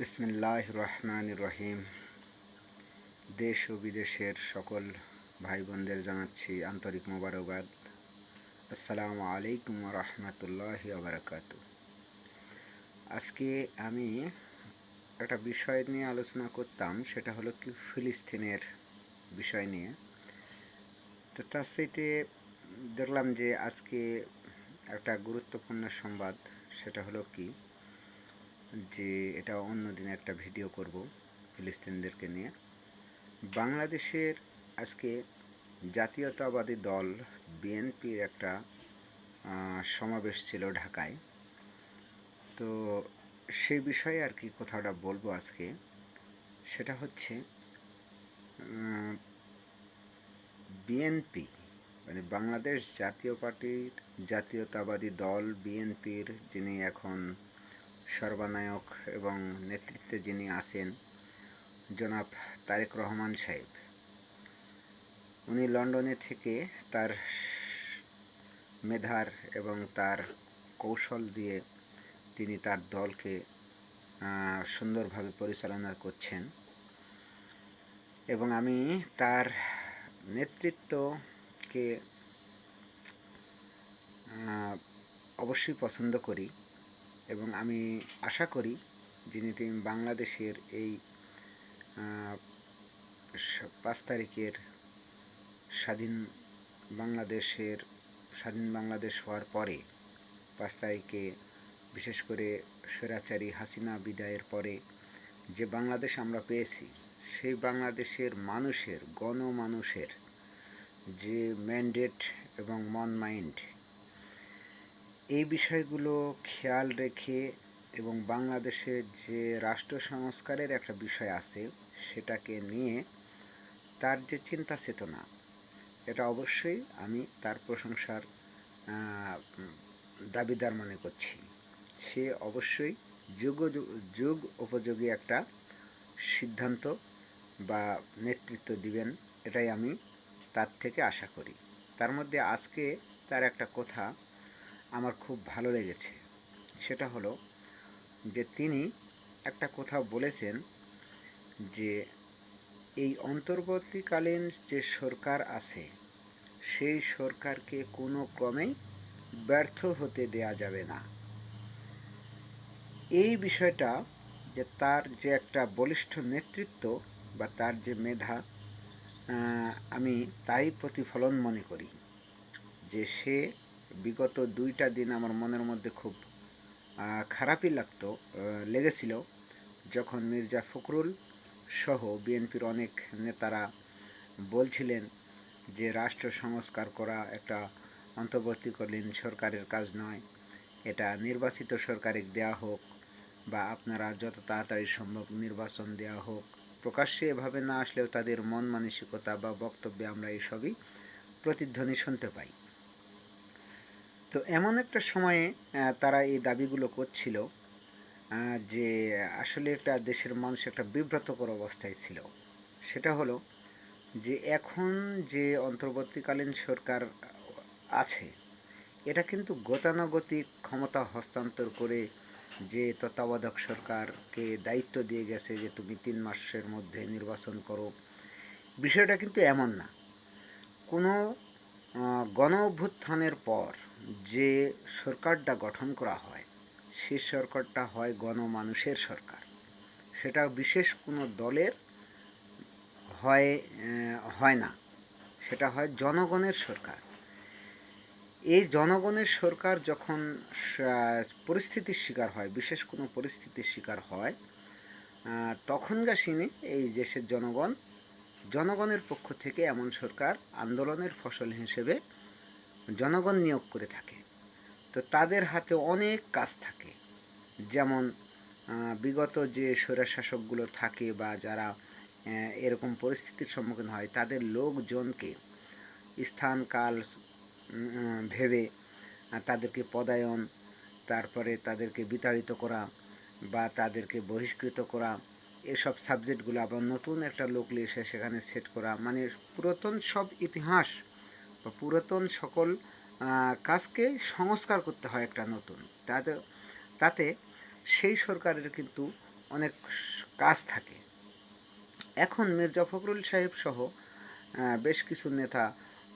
বিসমিল্লাহ রহমান রহিম দেশ ও বিদেশের সকল ভাই বোনদের জানাচ্ছি আন্তরিক মোবারকবাদ। আসসালামু আলাইকুম রহমতুল্লাহ আবরাকাত আজকে আমি একটা বিষয় নিয়ে আলোচনা করতাম, সেটা হলো কি ফিলিস্তিনের বিষয় নিয়ে। তো তার সাথে দেখলাম যে আজকে একটা গুরুত্বপূর্ণ সংবাদ, সেটা হলো কি যে এটা অন্য দিন একটা ভিডিও করব ফিলিস্তিনদেরকে নিয়ে। বাংলাদেশের আজকে জাতীয়তাবাদী দল বিএনপির একটা সমাবেশ ছিল ঢাকায়। তো সেই বিষয়ে আর কি কথাটা বলব আজকে। সেটা হচ্ছে বিএনপি মানে বাংলাদেশ জাতীয় পার্টির জাতীয়তাবাদী দল বিএনপির যিনি এখন সর্বানায়ক এবং নেতৃত্বে যিনি আছেন, জনাব তারেক রহমান সাহেব। উনি লন্ডনে থেকে তার মেধার এবং তার কৌশল দিয়ে তিনি তার দলকে সুন্দরভাবে পরিচালনা করছেন। এবং আমি তার নেতৃত্বকে অবশ্যই পছন্দ করি। এবং আমি আশা করি যিনি তিনি বাংলাদেশের এই পাঁচ তারিখের স্বাধীন বাংলাদেশের, স্বাধীন বাংলাদেশ হওয়ার পরে, পাঁচ তারিখে বিশেষ করে স্বৈরাচারী হাসিনা বিদায়ের পরে যে বাংলাদেশ আমরা পেয়েছি, সেই বাংলাদেশের মানুষের, গণমানুষের যে ম্যান্ডেট এবং মন মাইন্ড এই বিষয়গুলো খেয়াল রেখে এবং বাংলাদেশের যে রাষ্ট্র সংস্কারের একটা বিষয় আছে সেটাকে নিয়ে তার যে চিন্তা চেতনা, এটা অবশ্যই আমি তার প্রশংসার দাবিদার মনে করছি। সে অবশ্যই যুগ যুগ উপযোগী একটা সিদ্ধান্ত বা নেতৃত্ব দিবেন, এটাই আমি তার থেকে আশা করি। তার মধ্যে আজকে তার একটা কথা আমার খুব ভালো লেগেছে। সেটা হলো যে তিনি একটা কথা বলেছেন যে এই অন্তর্বর্তীকালীন যে সরকার আছে, সেই সরকারকে কোনো ক্রমেই ব্যর্থ হতে দেয়া যাবে না। এই বিষয়টা যে তার যে একটা বলিষ্ঠ নেতৃত্ব বা তার যে মেধা আমি তাই প্রতিফলন মনে করি যে সে বিগত দুইটা দিন আমার মনের মধ্যে খুব খারাপই লাগতো লেগেছিল। যখন মির্জা ফখরুল সহ বিএনপির অনেক নেতারা বলছিলেন যে, রাষ্ট্র সংস্কার করা একটা অন্তর্বর্তীকালীন সরকারের কাজ নয়। এটা নির্বাচিত সরকারে দেয়া হোক বা আপনারা যত তাড়াতাড়ি সম্ভব নির্বাচন দেওয়া হোক। প্রকাশ্যে এভাবে না আসলেও তাদের মন মানসিকতা বা বক্তব্যে আমরা এসবই প্রতিধ্বনি শুনতে পাই। তো এমন একটা সময়ে তারা এই দাবিগুলো করছিল যে আসলে একটা দেশের মানুষ একটা বিব্রতকর অবস্থায় ছিল। সেটা হলো যে এখন যে অন্তর্বর্তীকালীন সরকার আছে, এটা কিন্তু গতানুগতিক ক্ষমতা হস্তান্তর করে যে তত্ত্বাবধায়ক সরকারকে দায়িত্ব দিয়ে গেছে যে তুমি তিন মাসের মধ্যে নির্বাচন করো, বিষয়টা কিন্তু এমন না। কোনো গণ অভ্যুত্থানের পর যে সরকারটা গঠন করা হয়, সে সরকারটা হয় গণমানুষের সরকার। সেটা বিশেষ কোনো দলের হয় হয় না। সেটা হয় জনগণের সরকার। এই জনগণের সরকার যখন পরিস্থিতির শিকার হয়, বিশেষ কোনো পরিস্থিতির শিকার হয় তখনকার সিনে এই দেশের জনগণ, জনগণের পক্ষ থেকে এমন সরকার আন্দোলনের ফসল হিসেবে জনগণ নিয়োগ করে থাকে। তো তাদের হাতে অনেক কাজ থাকে। যেমন বিগত যে স্বৈরশাসকগুলো থাকে বা যারা এরকম পরিস্থিতির সম্মুখীন হয়, তাদের লোকজনকে স্থান, কাল ভেবে তাদেরকে পদায়ন, তারপরে তাদেরকে বিতাড়িত করা বা তাদেরকে বহিষ্কৃত করা, এসব সাবজেক্টগুলো আবার নতুন একটা লোক নিয়ে এসে সেখানে সেট করা মানে পুরাতন সব ইতিহাস বা পুরাতন সকল কাজকে সংস্কার করতে হয় একটা নতুন। তাতে তাতে সেই সরকারের কিন্তু অনেক কাজ থাকে। এখন মির্জা ফখরুল সাহেব সহ বেশ কিছু নেতা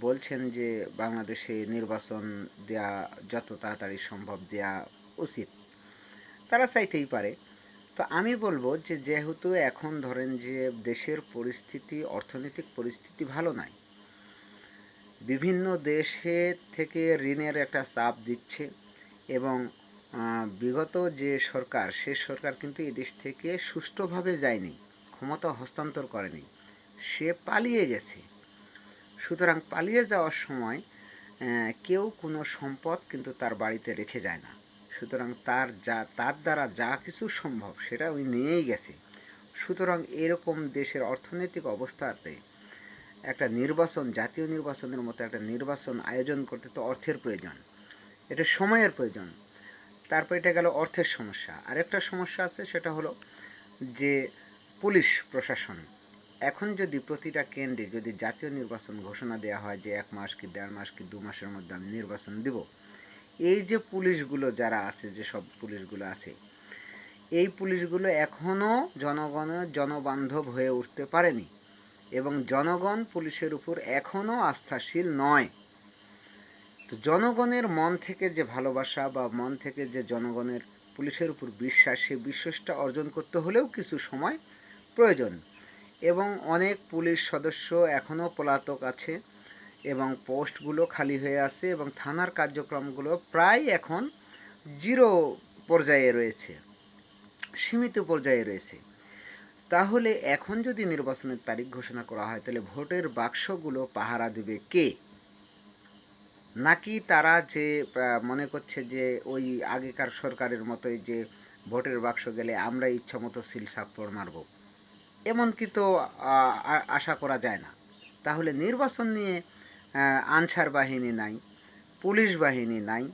বলছেন যে বাংলাদেশে নির্বাচন দেয়া যত তাড়াতাড়ি সম্ভব দেয়া উচিত। তারা চাইতেই পারে। তো আমি বলব যে যেহেতু এখন ধরেন যে দেশের পরিস্থিতি, অর্থনৈতিক পরিস্থিতি ভালো নাই বিভিন্ন দেশে থেকে ঋণের একটা চাপ দিচ্ছে এবং বিগত যে সরকার, সে সরকার কিন্তু এই দেশ থেকে সুষ্ঠুভাবে যায়নি, ক্ষমতা হস্তান্তর করেনি। সে পালিয়ে গেছে। সুতরাং পালিয়ে যাওয়ার সময় কেউ কোনো সম্পদ কিন্তু তার বাড়িতে রেখে যায় না। সুতরাং তার যা, তার দ্বারা যা কিছু সম্ভব, সেটা ওই নিয়েই গেছে। সুতরাং এরকম দেশের অর্থনৈতিক অবস্থাতে একটা নির্বাচন, জাতীয় নির্বাচনের মতো একটা নির্বাচন আয়োজন করতে তো অর্থের প্রয়োজন। এটা সময়ের প্রয়োজন। তারপর এটা গেল অর্থের সমস্যা। আরেকটা সমস্যা আছে, সেটা হলো যে পুলিশ প্রশাসন। এখন যদি প্রতিটা কেন্দ্রে যদি জাতীয় নির্বাচন ঘোষণা দেওয়া হয় যে এক মাস কি দেড় মাস কি দু মাসের মধ্যে আমি নির্বাচন দিব, এই যে পুলিশগুলো যারা আছে, যে সব পুলিশগুলো আছে, এই পুলিশগুলো এখনও জনগণের জনবান্ধব হয়ে উঠতে পারেনি। এবং জনগণ পুলিশের উপর এখনও আস্থাশীল নয়। তো জনগণের মন থেকে যে ভালোবাসা বা মন থেকে যে জনগণের পুলিশের উপর বিশ্বাস সে বিশ্বাসটা অর্জন করতে হলেও কিছু সময় প্রয়োজন। এবং অনেক পুলিশ সদস্য এখনও পলাতক আছে এবং পোস্টগুলো খালি হয়ে আছে এবং থানার কার্যক্রমগুলো প্রায় এখন জিরো পর্যায়ে রয়েছে, সীমিত পর্যায়ে রয়েছে। তাহলে এখন যদি নির্বাচনের তারিখ ঘোষণা করা হয়, তাহলে ভোটের বাক্সগুলো পাহারা দেবে কে? নাকি তারা যে মনে করছে যে ওই আগেকার সরকারের মতোই যে ভোটের বাক্স গেলে আমরা ইচ্ছা মতো সিল সাপ্পড় মারব? এমন কি তো আশা করা যায় না। তাহলে নির্বাচন নিয়ে আনসার বাহিনী নাই, পুলিশ বাহিনী নাই,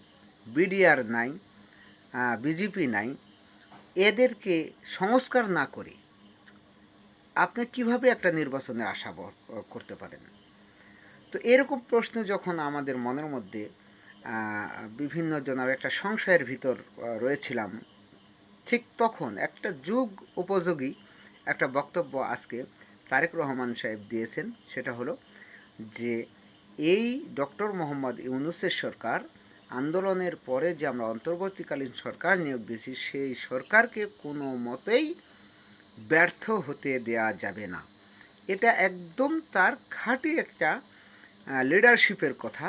বিডিআর নাই বিজেপি নাই, এদেরকে সংস্কার না করে আপনি কীভাবে একটা নির্বাচনের আশা করতে পারেন? তো এরকম প্রশ্ন যখন আমাদের মনের মধ্যে বিভিন্ন জনের একটা সংশয়ের ভিতর রয়েছিলাম, ঠিক তখন একটা যুগ উপযোগী একটা বক্তব্য আজকে তারেক রহমান সাহেব দিয়েছেন, সেটা হলো যে এই ডক্টর মোহাম্মদ ইউনুসের সরকার আন্দোলনের পরে যে আমরা অন্তর্বর্তীকালীন সরকার নিয়োগ দিয়েছি, সেই সরকারকে কোনো মতেই ব্যর্থ হতে দেয়া যাবে না। এটা একদম তার খাঁটি একটা লিডারশিপের কথা।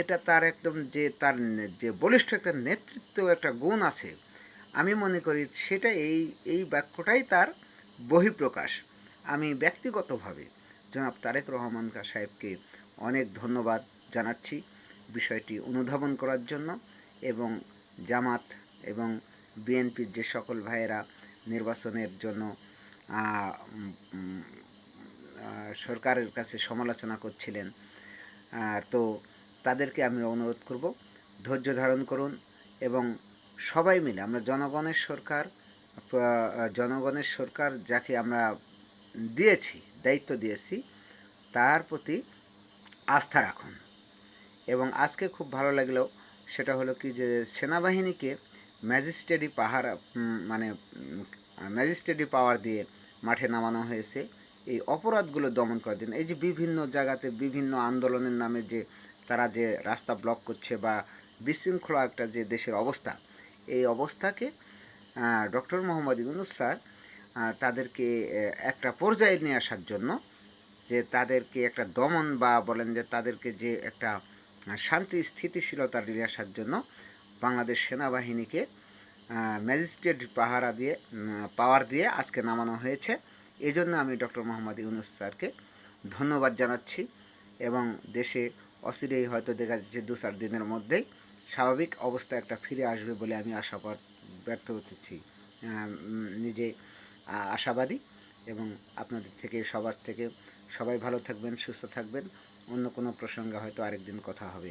এটা তার একদম যে তার যে বলিষ্ঠ একটা নেতৃত্ব, একটা গুণ আছে। আমি মনে করি সেটা এই এই বাক্যটাই তার বহিঃপ্রকাশ। আমি ব্যক্তিগতভাবে জনাব তারেক রহমান কা সাহেবকে অনেক ধন্যবাদ জানাচ্ছি বিষয়টি অনুধাবন করার জন্য এবং জামাত এবং বিএনপির যে সকল ভাইয়েরা নির্বাচনের জন্য সরকারের কাছে সমালোচনা করছিলেন। তো তাদেরকে আমি অনুরোধ করব, ধৈর্য ধারণ করুন এবং সবাই মিলে, আমরা জনগণের সরকার জনগণের সরকার যাকে আমরা দিয়েছি, দায়িত্ব দিয়েছি, তার প্রতি আস্থা রাখুন। এবং আজকে খুব ভালো লাগল, সেটা হলো কি যে সেনাবাহিনীকে ম্যাজিস্ট্রেটি পাহারা মানে ম্যাজিস্ট্রেটি পাওয়ার দিয়ে মাঠে নামানো হয়েছে। এই অপরাধগুলো দমন করার জন্য, এই যে বিভিন্ন জায়গাতে বিভিন্ন আন্দোলনের নামে যে তারা যে রাস্তা ব্লক করছে বা বিশৃঙ্খলা একটা যে দেশের অবস্থা, এই অবস্থাকে ডক্টর মোহাম্মদ ইউনুস স্যার তাদেরকে একটা পর্যায়ে নিয়ে আসার জন্য যে তাদেরকে একটা দমন বা বলেন যে তাদেরকে যে একটা শান্তি, স্থিতিশীলতা নিয়ে আসার জন্য বাংলাদেশ সেনাবাহিনীকে ম্যাজিস্ট্রেট পাহারা দিয়ে পাওয়ার দিয়ে আজকে নামানো হয়েছে। এই জন্য আমি ডক্টর মোহাম্মদ ইউনুস স্যারকে ধন্যবাদ জানাচ্ছি এবং দেশে অচিরেই হয়তো দেখা যাচ্ছে দু চার দিনের মধ্যেই স্বাভাবিক অবস্থা একটা ফিরে আসবে বলে আমি আশাবাদ ব্যর্থ হতেছি নিজে আশাবাদী এবং আপনাদের থেকে, সবার থেকে সবাই ভালো থাকবেন, সুস্থ থাকবেন। অন্য কোনো প্রসঙ্গে হয়তো আরেকদিন কথা হবে।